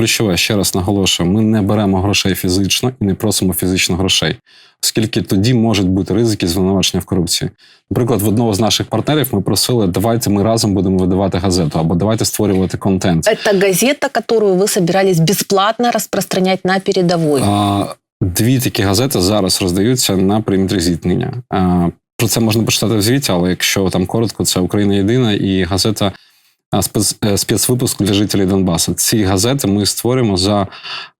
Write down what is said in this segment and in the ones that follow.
ключове, ще раз наголошую: ми не беремо грошей фізично і не просимо фізично грошей, оскільки тоді можуть бути ризики звинувачення в корупції. Наприклад, в одного з наших партнерів ми просили, давайте ми разом будемо видавати газету або давайте створювати контент. Это газета, которую вы собирались бесплатно распространять на передовой. А, Дві такі газети зараз роздаються на периметрі зіткнення. Про це можна почитати в звіті, але якщо там коротко, це Україна єдина і газета спец, е, спецвипуск для жителів Донбасу. Ці газети ми створюємо за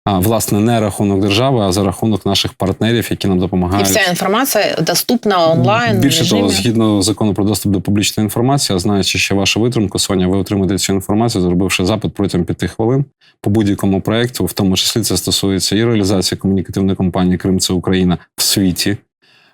власне не рахунок держави, а за рахунок наших партнерів, які нам допомагають. вся информация доступна онлайн. Більше режиме. того, згідно закону про доступ до публічної інформації, знаючи ще вашу витримку, Соня, ви отримаєте цю інформацію, зробивши запит протягом п'яти хвилин по будь-якому проєкту, в тому числі це стосується і реалізації комунікативної кампанії Крим це Україна в світі.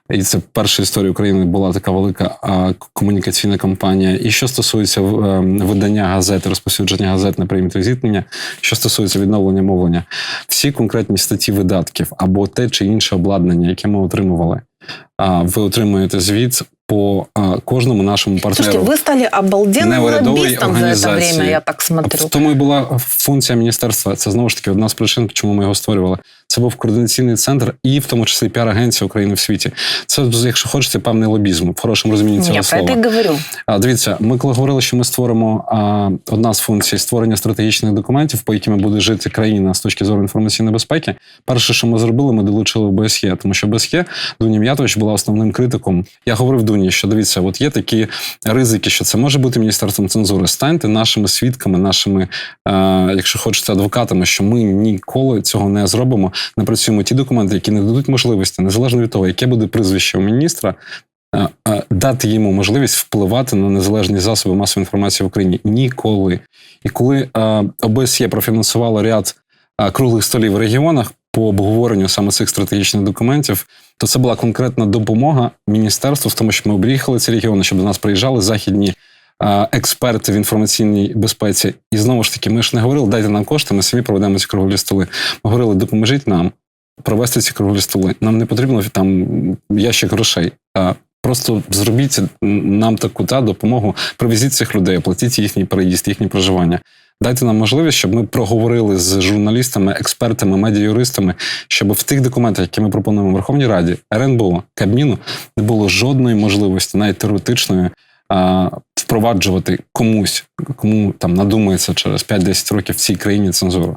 І це перша історія України була така велика а, комунікаційна кампанія. І що стосується в- ем, видання газети, розповсюдження газет на периметрі зіткнення, що стосується відновлення мовлення, всі конкретні статті видатків або те чи інше обладнання, яке ми отримували, а, ви отримуєте звіт по а, кожному нашому партнеру. Слушайте, вы стали обалденным Неурядової лоббистом за это організації. время, я так смотрю. В тому і була функція міністерства. Це знову ж таки одна з причин, чому ми його створювали. Це був координаційний центр, і в тому числі піар-агенція України в світі. Це, якщо хочете, певний лобізм в хорошому розумінні цього Я слова. и говорю. А, Дивіться, ми коли говорили, що ми створимо а, одна з функцій створення стратегічних документів, по якими буде жити країна з точки зору інформаційної безпеки. Перше, що ми зробили, ми долучили ОБСЄ, тому що ОБСЄ Дуня М'ятович була основним критиком. Я говорив Дуні, що дивіться, от є такі ризики, що це може бути міністерством цензури. Станьте нашими свідками, нашими, е, якщо хочете, адвокатами, що ми ніколи цього не зробимо. Напрацюємо ті документи, які не дадуть можливості, незалежно від того, яке буде прізвище у міністра, е, е, дати йому можливість впливати на незалежні засоби масової інформації в Україні ніколи. І коли е, ОБСЄ профінансувало ряд круглих столів в регіонах по обговоренню саме цих стратегічних документів, то це була конкретна допомога міністерству в тому, що ми об'їхали ці регіони, щоб до нас приїжджали західні. Експерти в інформаційній безпеці, і знову ж таки, ми ж не говорили, дайте нам кошти, ми самі проведемо ці круглі столи. Ми говорили, допоможіть нам провести ці круглі столи. Нам не потрібно там ящик грошей. Просто зробіть нам таку та допомогу, привезіть цих людей, оплатіть їхній переїзд, їхнє проживання. Дайте нам можливість, щоб ми проговорили з журналістами, експертами, медіаюристами, щоб в тих документах, які ми пропонуємо Верховній Раді, РНБО, Кабміну, не було жодної можливості, навіть теоретичної, впроваджувати комусь, кому там надумається через 5-10 років в цій країні цензуру.